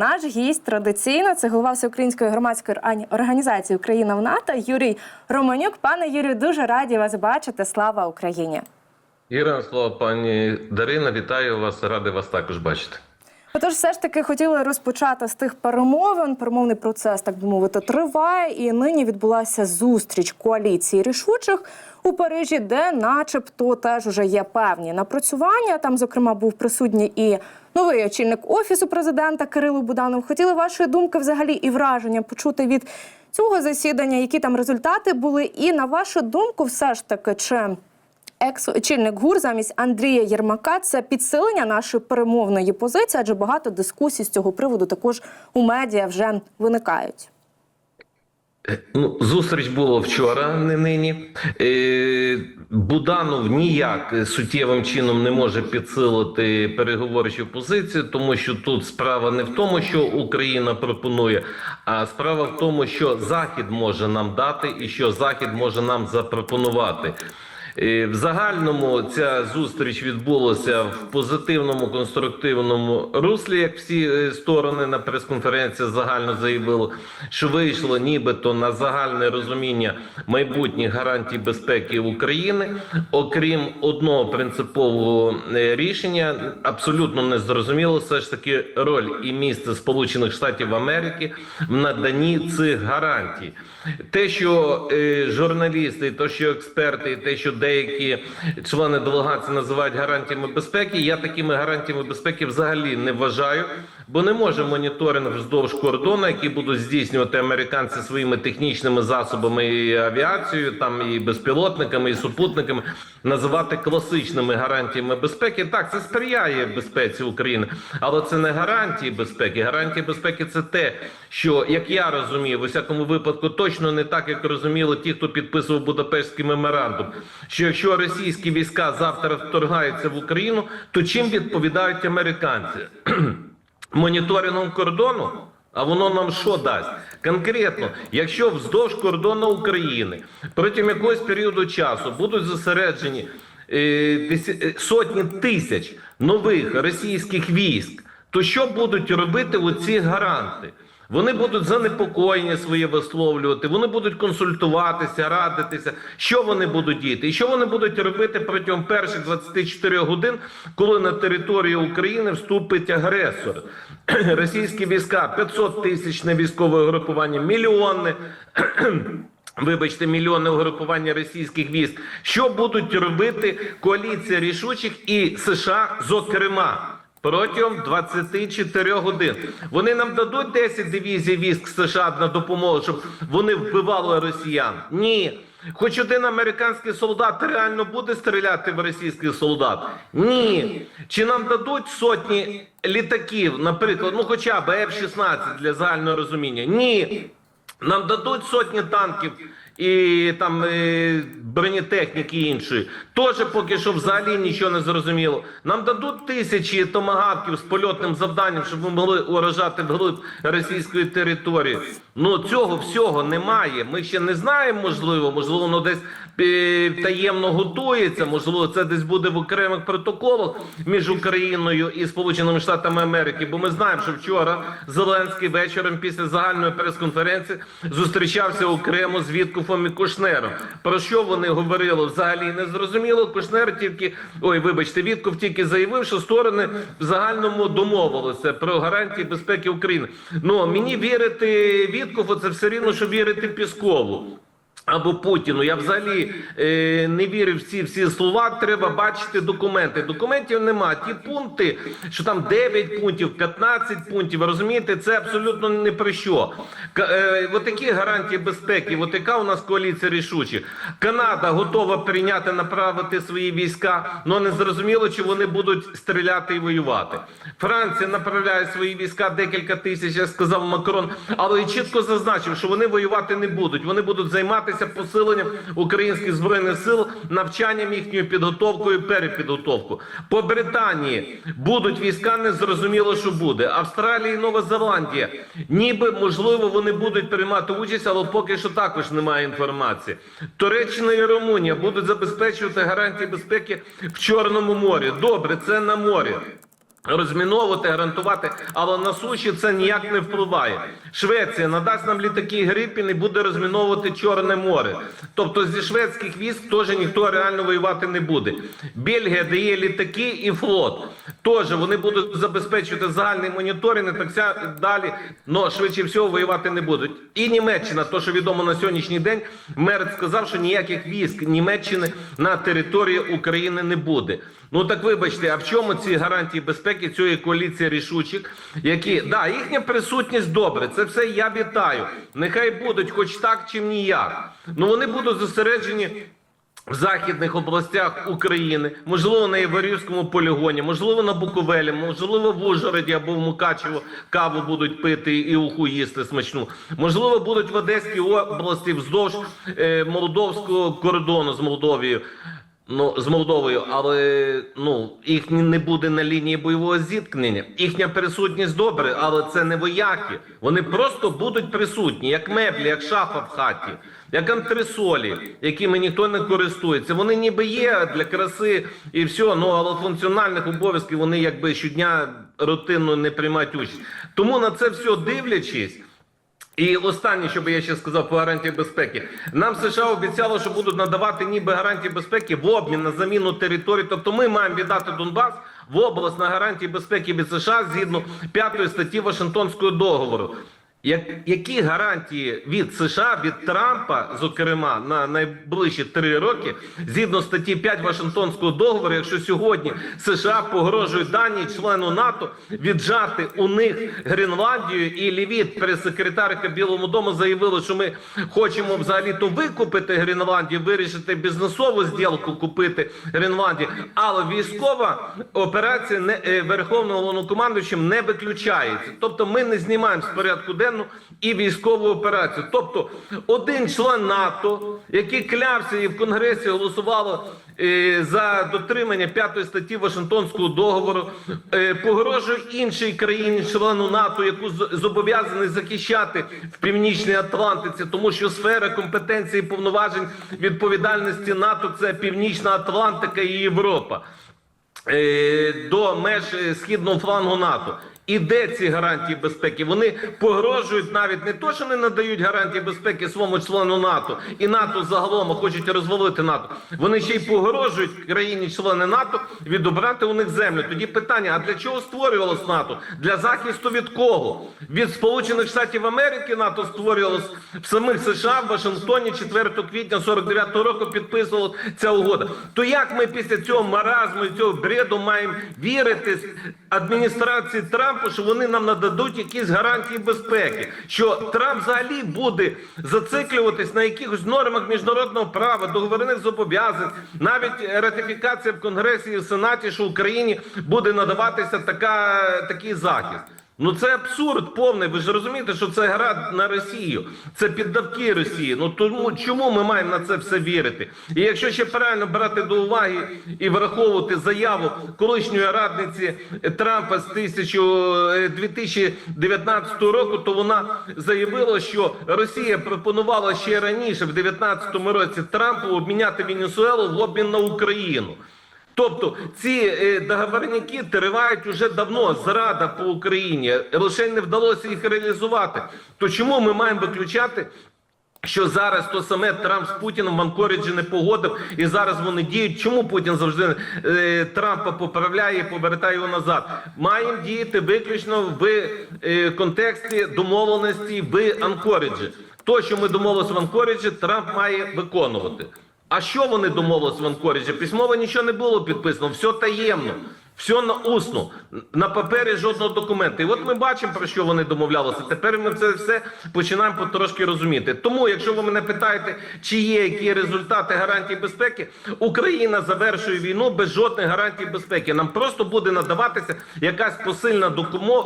Наш гість традиційно це голова всеукраїнської громадської органі- організації Україна в НАТО Юрій Романюк. Пане Юрію, дуже раді вас бачити. Слава Україні! Іра, слава пані Дарина, вітаю вас, радий вас також бачити. Отож, все ж таки хотіли розпочати з тих перемовин. Перемовний процес, так би мовити, триває. І нині відбулася зустріч коаліції рішучих у Парижі, де, начебто, теж уже є певні напрацювання. Там, зокрема, був присутній і новий очільник офісу президента Кирило Буданов. Хотіли вашої думки взагалі і враження почути від цього засідання, які там результати були. І на вашу думку, все ж таки, чи Екс-очільник ГУР замість Андрія Єрмака це підсилення нашої перемовної позиції, адже багато дискусій з цього приводу також у медіа вже виникають. Ну, зустріч була вчора, не нині. Е, Буданов ніяк суттєвим чином не може підсилити переговорчу позицію, тому що тут справа не в тому, що Україна пропонує, а справа в тому, що Захід може нам дати і що Захід може нам запропонувати. В загальному ця зустріч відбулася в позитивному конструктивному руслі, як всі е, сторони на прес-конференції загально заявили, що вийшло нібито на загальне розуміння майбутніх гарантій безпеки України, окрім одного принципового е, рішення, абсолютно не зрозуміло все ж таки роль і місце Сполучених Штатів Америки в наданні цих гарантій. Те, що е, журналісти, то що експерти, те, що деякі члени делегації називають гарантіями безпеки, я такими гарантіями безпеки взагалі не вважаю, бо не може моніторинг вздовж кордону, який будуть здійснювати американці своїми технічними засобами і авіацією, там і безпілотниками, і супутниками, називати класичними гарантіями безпеки. Так, це сприяє безпеці України, але це не гарантії безпеки. Гарантії безпеки це те, що як я розумію, в усякому випадку точно не так, як розуміли ті, хто підписував Будапештський меморандум. Що якщо російські війська завтра вторгаються в Україну, то чим відповідають американці? Моніторингом кордону. А воно нам що дасть? Конкретно, якщо вздовж кордону України протягом якогось періоду часу будуть зосереджені е, е, сотні тисяч нових російських військ, то що будуть робити оці гаранти? Вони будуть занепокоєння своє висловлювати, вони будуть консультуватися, радитися, що вони будуть діяти, і що вони будуть робити протягом перших 24 годин, коли на територію України вступить агресор. Російські війська 500 тисячне військове групування, мільйонне. Вибачте, мільйонне угрупування російських військ. Що будуть робити коаліція рішучих і США, зокрема? Протягом 24 годин вони нам дадуть 10 дивізій військ США на допомогу, щоб вони вбивали росіян. Ні. Хоч один американський солдат реально буде стріляти в російських солдат? Ні. Чи нам дадуть сотні літаків, наприклад, ну хоча б F-16 для загального розуміння? Ні. Нам дадуть сотні танків і там і бронетехніки іншої. Теж поки що взагалі нічого не зрозуміло. Нам дадуть тисячі томагавків з польотним завданням, щоб ми могли уражати вглиб російської території. Ну цього всього немає. Ми ще не знаємо, можливо, можливо, воно десь е, таємно готується. Можливо, це десь буде в окремих протоколах між Україною і Сполученими Штатами Америки. Бо ми знаємо, що вчора Зеленський вечором після загальної прес-конференції зустрічався окремо з Віткофом і Кушнером. Про що вони говорили взагалі не зрозуміло. Кушнер тільки ой, вибачте, Вітков тільки заявив, що сторони в загальному домовилися про гарантії безпеки України. Ну мені вірити Віткофу це все рівно, що вірити Піскову. Або Путіну. Я взагалі е, не вірю в ці всі слова. Треба бачити документи. Документів нема. Ті пункти, що там 9 пунктів, 15 пунктів. Розумієте, це абсолютно не про що. К, е, от такі гарантії безпеки. От яка у нас коаліція рішучих. Канада готова прийняти направити свої війська, але не зрозуміло, чи вони будуть стріляти і воювати. Франція направляє свої війська декілька тисяч, як сказав Макрон, але чітко зазначив, що вони воювати не будуть. Вони будуть займатися посиленням українських збройних сил, навчанням їхньою підготовкою, перепідготовкою. По Британії будуть війська, не зрозуміло, що буде. Австралія і Нова Зеландія, ніби можливо, вони будуть приймати участь, але поки що також немає інформації. Туреччина і Румунія будуть забезпечувати гарантії безпеки в Чорному морі. Добре, це на морі. Розміновувати, гарантувати, але на суші це ніяк не впливає. Швеція надасть нам літаки Грипін і буде розміновувати Чорне море. Тобто зі шведських військ теж ніхто реально воювати не буде. Бельгія дає літаки і флот. Теж вони будуть забезпечувати загальний моніторинг і так ся далі. але швидше всього воювати не будуть. І Німеччина, то що відомо на сьогоднішній день, Мерц сказав, що ніяких військ Німеччини на території України не буде. Ну так вибачте, а в чому ці гарантії безпеки цієї коаліції рішучих, які да, їхня присутність добре, це все я вітаю. Нехай будуть, хоч так, чим ніяк. Ну вони будуть зосереджені. В західних областях України, можливо, на Єварівському полігоні, можливо, на Буковелі, можливо, в Ужгороді або в Мукачево каву будуть пити і уху їсти смачну. Можливо, будуть в Одеській області вздовж е, молдовського кордону з Молдовією. Ну, з Молдовою, але ну їх не буде на лінії бойового зіткнення. Їхня присутність добре, але це не вояки. Вони просто будуть присутні, як меблі, як шафа в хаті, як антресолі, якими ніхто не користується. Вони ніби є для краси і все, ну але функціональних обов'язків вони якби щодня рутинно не приймають участь. Тому на це все дивлячись. І останнє, що би я ще сказав по гарантії безпеки, нам США обіцяло, що будуть надавати ніби гарантії безпеки в обмін на заміну території. Тобто ми маємо віддати Донбас в область на гарантії безпеки від США згідно 5 статті Вашингтонського договору. Як, які гарантії від США, від Трампа, зокрема, на найближчі три роки, згідно статті 5 Вашингтонського договору, якщо сьогодні США погрожують Данії, члену НАТО, віджати у них Гренландію і Лівіт, прес-секретарка Білому дому, заявили, що ми хочемо взагалі-то викупити Гренландію, вирішити бізнесову зділку, купити Гренландію, але військова операція не е, Верховного головнокомандуючим не виключається. Тобто ми не знімаємо з порядку денного і військову операцію. Тобто один член НАТО, який клявся і в Конгресі голосувало е, за дотримання п'ятої статті Вашингтонського договору, е, погрожує іншій країні, члену НАТО, яку зобов'язаний захищати в Північній Атлантиці, тому що сфера компетенції повноважень відповідальності НАТО це Північна Атлантика і Європа е, до меж східного флангу НАТО. І де ці гарантії безпеки? Вони погрожують навіть не то, що не надають гарантії безпеки своєму члену НАТО і НАТО загалом хочуть розвалити НАТО. Вони ще й погрожують країні-члени НАТО відобрати у них землю. Тоді питання: а для чого створювалось НАТО? Для захисту від кого? Від Сполучених Штатів Америки НАТО створювалось в самих США в Вашингтоні 4 квітня 49 року підписувала ця угода. То як ми після цього маразму і цього бреду маємо вірити адміністрації Трампу, що вони нам нададуть якісь гарантії безпеки? Що Трамп взагалі буде зациклюватись на якихось нормах міжнародного права, договорних зобов'язань, навіть ратифікація в Конгресі і в Сенаті, що Україні буде надаватися така, такий захист. Ну це абсурд повний. Ви ж розумієте, що це гра на Росію, це піддавки Росії. Ну тому чому ми маємо на це все вірити? І якщо ще правильно брати до уваги і враховувати заяву колишньої радниці Трампа з 1000, е, 2019 року, то вона заявила, що Росія пропонувала ще раніше, в 2019 році, Трампу обміняти Венесуелу в обмін на Україну. Тобто ці е, договорняки тривають уже давно. Зрада по Україні лише не вдалося їх реалізувати. То чому ми маємо виключати? Що зараз то саме Трамп з Путіном в Анкориджі не погодив, і зараз вони діють. Чому Путін завжди е, Трампа поправляє і повертає його назад? Маємо діяти виключно в е, контексті домовленості в Анкориджі. То, що ми домовилися в Анкориджі, Трамп має виконувати. А що вони домовились в Анкориджі? Письмово нічого не було підписано, все таємно. Все на усно, на папері жодного документа. І от ми бачимо, про що вони домовлялися. Тепер ми це все починаємо потрошки розуміти. Тому, якщо ви мене питаєте, чи є які результати гарантії безпеки, Україна завершує війну без жодних гарантій безпеки. Нам просто буде надаватися якась посильна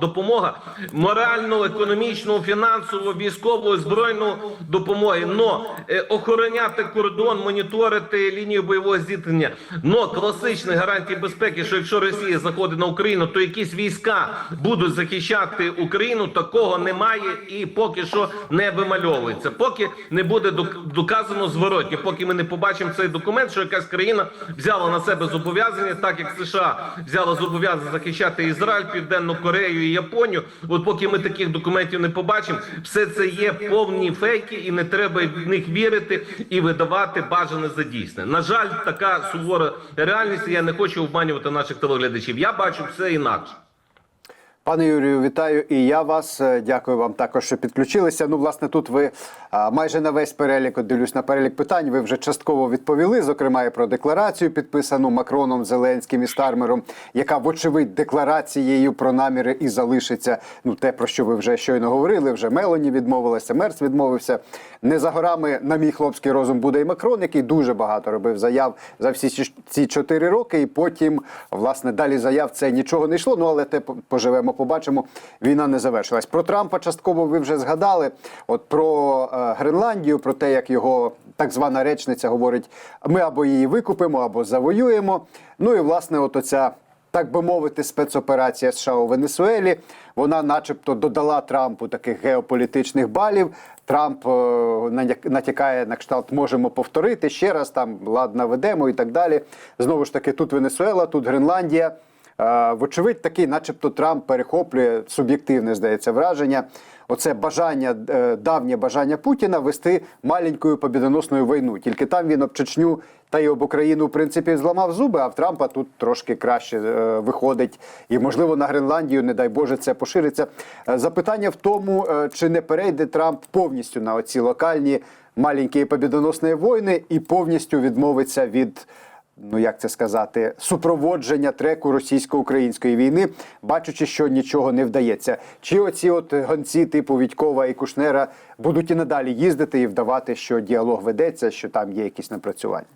допомога морально, економічного, фінансового, військового, збройної допомоги. Но е, охороняти кордон, моніторити лінію бойового зіткнення. Но класичних гарантій безпеки, що якщо Росія заходить на Україну, то якісь війська будуть захищати Україну. Такого немає і поки що не вимальовується. Поки не буде доказано зворотні, поки ми не побачимо цей документ, що якась країна взяла на себе зобов'язання, так як США взяла зобов'язання захищати Ізраїль, Південну Корею і Японію. От поки ми таких документів не побачимо, все це є повні фейки, і не треба в них вірити і видавати бажане за дійсне. На жаль, така сувора реальність. Я не хочу обманювати наших телеглядачів. Я бачу все інакше. Пане Юрію, вітаю і я вас. Е, Дякую вам також, що підключилися. Ну, власне, тут ви майже на весь перелік, от дивлюсь на перелік питань. Ви вже частково відповіли, зокрема і про декларацію, підписану Макроном, Зеленським і Стармером, яка, вочевидь, декларацією про наміри і залишиться. Ну, те, про що ви вже щойно говорили. Вже Мелоні відмовилася, Мерц відмовився. Не за горами, на мій хлопський розум, буде і Макрон, який дуже багато робив заяв за всі ці чотири роки. І потім, власне, далі заяв це нічого не йшло. Ну але те поживемо, побачимо. Війна не завершилась. Про Трампа частково ви вже згадали. От про е, Гренландію, про те, як його так звана речниця говорить: ми або її викупимо, або завоюємо. Ну і власне, от оця так би мовити, спецоперація США у Венесуелі. Вона, начебто, додала Трампу таких геополітичних балів. Трамп е, натякає на кшталт, можемо повторити ще раз там ладно ведемо і так далі. Знову ж таки, тут Венесуела, тут Гренландія. Вочевидь, такий, начебто, Трамп перехоплює суб'єктивне, здається, враження. Оце бажання, е, давнє бажання Путіна вести маленькою побідоносною війну. Тільки там він об Чечню та й об Україну, в принципі, зламав зуби, а в Трампа тут трошки краще е, виходить. І, можливо, на Гренландію, не дай Боже, це пошириться. Е, Запитання в тому, чи не перейде Трамп повністю на оці локальні маленькі побідоносні війни і повністю відмовиться від ну як це сказати, супроводження треку російсько-української війни, бачучи, що нічого не вдається. Чи оці от гонці типу Відькова і Кушнера будуть і надалі їздити і вдавати, що діалог ведеться, що там є якісь напрацювання?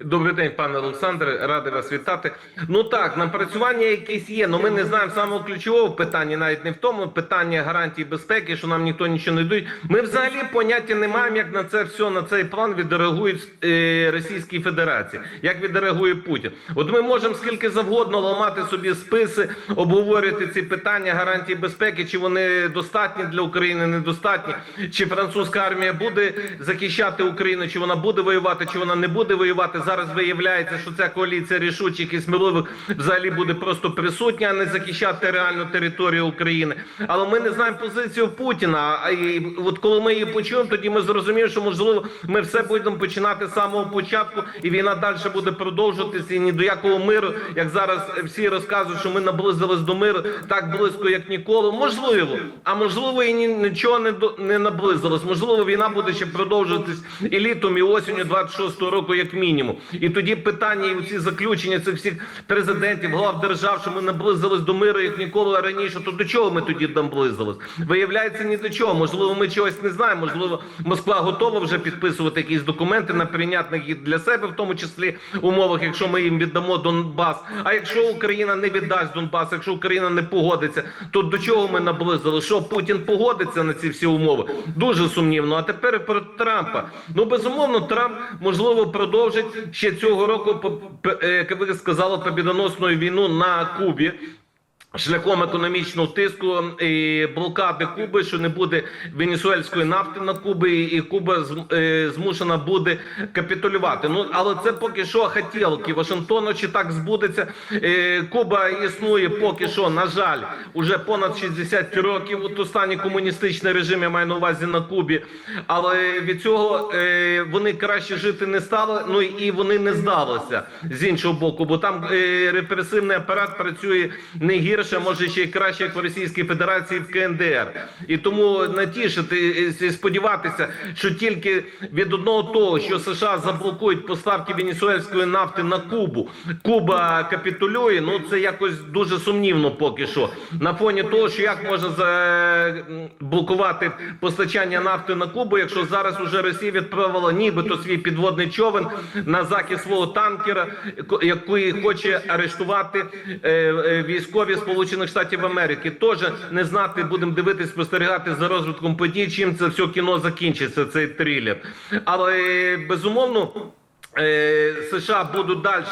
Добрий день, пане Олександре, радий вас вітати. Ну так, напрацювання якесь є, але ми не знаємо самого ключового питання, навіть не в тому питання гарантії безпеки, що нам ніхто нічого не дають. Ми взагалі поняття не маємо, як на це все на цей план відреагують е, Російській Федерації, як відреагує Путін. От ми можемо скільки завгодно ламати собі списи, обговорювати ці питання гарантії безпеки, чи вони достатні для України, недостатні, чи французька армія буде захищати Україну, чи вона буде воювати, чи вона не буде воювати. Зараз виявляється, що ця коаліція рішучих і сміливих взагалі буде просто присутня, а не захищати реальну територію України. Але ми не знаємо позицію Путіна. І от коли ми її почуємо, тоді ми зрозуміємо, що можливо ми все будемо починати з самого початку, і війна далі буде продовжуватися. І ні до якого миру, як зараз всі розказують, що ми наблизились до миру так близько, як ніколи. Можливо, а можливо, і ні, нічого не до не наблизилось. Можливо, війна буде ще продовжуватись і літом, і осінню 26-го року, як мінімум. І тоді питання і ці заключення цих всіх президентів, глав держав, що ми наблизились до миру як ніколи раніше. То до чого ми тоді наблизились? Виявляється, ні до чого. Можливо, ми чогось не знаємо. Можливо, Москва готова вже підписувати якісь документи на прийнятних для себе, в тому числі умовах, якщо ми їм віддамо Донбас. А якщо Україна не віддасть Донбас, якщо Україна не погодиться, то до чого ми наблизили? Що Путін погодиться на ці всі умови? Дуже сумнівно. А тепер про Трампа. Ну безумовно, Трамп можливо продовжить ще цього року, е, як ви сказали, побідоносну війну на Кубі. Шляхом економічного тиску і блокади Куби, що не буде венесуельської нафти на Кубі, і Куба е, змушена буде капітулювати. Ну але це поки що хотілки Вашингтону. Чи так збудеться? Е, Куба існує поки що, на жаль, уже понад 60 років. От останній комуністичний режим я маю на увазі на Кубі. Але від цього е, вони краще жити не стали. Ну і вони не здалися з іншого боку, бо там репресивний апарат працює не гірше, може ще й краще, як в Російській Федерації в КНДР. І тому натішити е, сподіватися, що тільки від одного того, що США заблокують поставки венесуельської нафти на Кубу, Куба капітулює. Ну це якось дуже сумнівно поки що. На фоні того, що як можна заблокувати постачання нафти на Кубу, якщо зараз уже Росія відправила нібито свій підводний човен на захист свого танкера, який хоче арештувати е, е, військові Сполучених Штатів Америки. Теж не знати, будемо дивитись, спостерігати за розвитком подій, чим це все кіно закінчиться, цей трилер. Але безумовно. Е, США будуть далі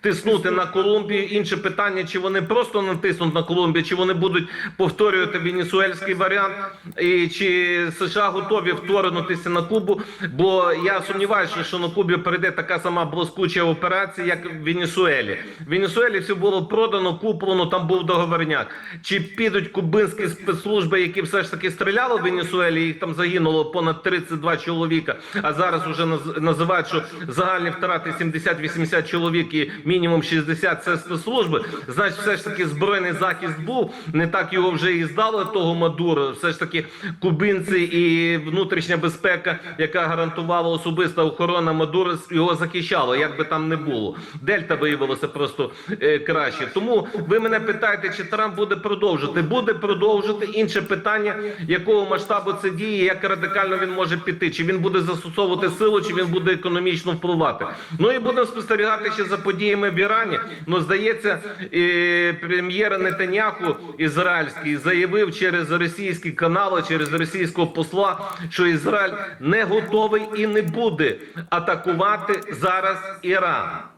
тиснути на Колумбію. Інше питання, чи вони просто натиснуть на Колумбію, чи вони будуть повторювати венесуельський варіант, і чи США готові вторгнутися на Кубу. Бо я сумніваюся, що на Кубі перейде така сама блискуча операція, як в Венесуелі. В Венесуелі все було продано, куплено, там був договорняк. Чи підуть кубинські спецслужби, які все ж таки стріляли в Венесуелі, їх там загинуло понад 32 чоловіка, а зараз наз- називають, що загальні втрати 70-80 чоловік і мінімум 60 це спецслужби. Значить, все ж таки збройний захист був. Не так його вже і здали того Мадуро. Все ж таки кубинці і внутрішня безпека, яка гарантувала особиста охорона Мадуро, його захищала, як би там не було. Дельта виявилося просто е, краще. Тому ви мене питаєте, чи Трамп буде продовжувати? Буде продовжувати. Інше питання, якого масштабу це діє, як радикально він може піти, чи він буде застосовувати силу, чи він буде економічно впливати. Ну і будемо спостерігати ще за подіями в Ірані. Ну здається, прем'єр Нетаняху ізраїльський заявив через російські канали, через російського посла, що Ізраїль не готовий і не буде атакувати зараз Іран.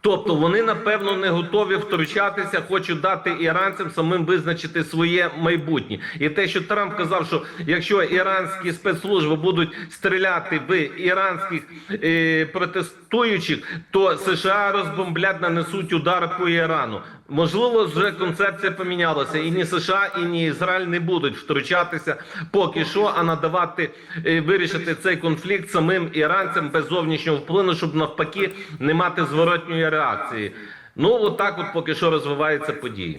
Тобто вони напевно не готові втручатися, хочуть дати іранцям самим визначити своє майбутнє. І те, що Трамп казав, що якщо іранські спецслужби будуть стріляти в іранських е, протестуючих, то США розбомблять, нанесуть удар по Ірану. Можливо, вже концепція помінялася, і ні США, і ні Ізраїль не будуть втручатися поки що, а надавати е, вирішити цей конфлікт самим іранцям без зовнішнього впливу, щоб навпаки не мати зворотньої реакції. Ну, отак, от поки що розвиваються події.